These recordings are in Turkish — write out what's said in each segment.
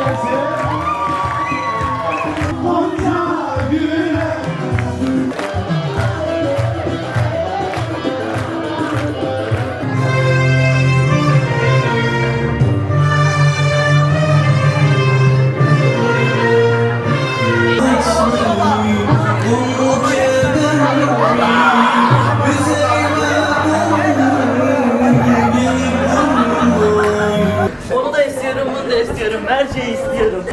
agradecer. İstiyorum. Her şeyi istiyorum.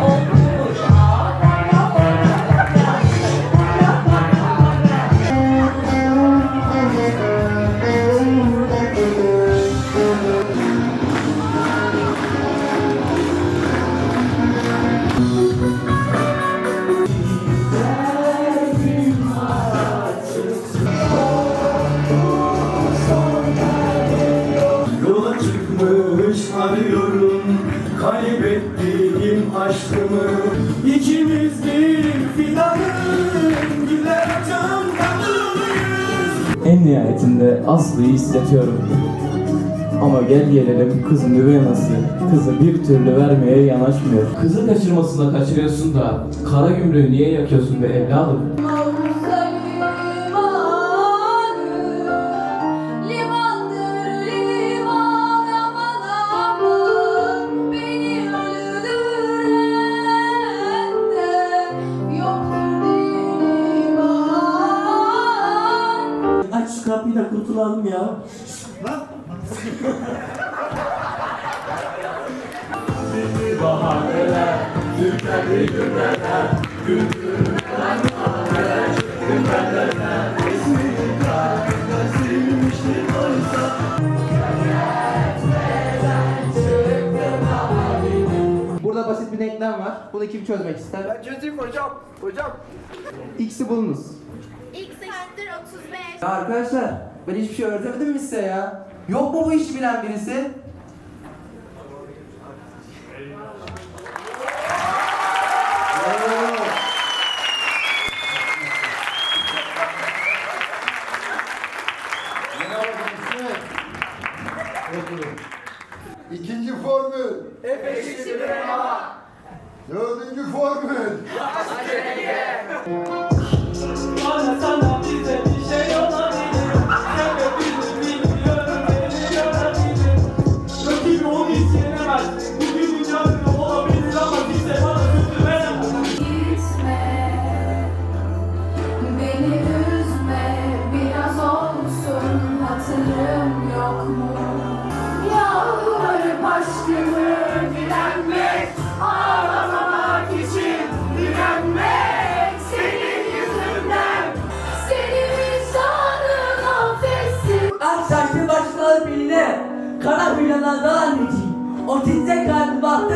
Kaybettiğim aşkımı İkimiz bir fidanın Güler can dalıyız En nihayetinde Aslı'yı hissediyorum. Ama gel gelelim kızın üvey anası kızı bir türlü vermeye yanaşmıyor. Kızı kaçırmasına kaçırıyorsun da kara gümrüğü niye yakıyorsun be evladım? Şu kapıyı da kurtulalım ya. Burada basit bir denklem var. Bunu kim çözmek ister? Ben çözeyim hocam. Hocam. X'i bulunuz. X eşittir 35 Ya arkadaşlar ben hiçbir şey öğretemedim mi size ya? Yok mu bu işi bilen birisi? İkinci formül. F eşittir Dördüncü formül. Beni üzme Biraz olsun hatırım yok mu? Yalvarıp aşkımı direnmek Ağlamamak için direnmek Senin yüzünden. Senin vicdanın affetsin. Ak saçlı alıp eline Kara hıylalardan anneciğim O titrek kalbi baktı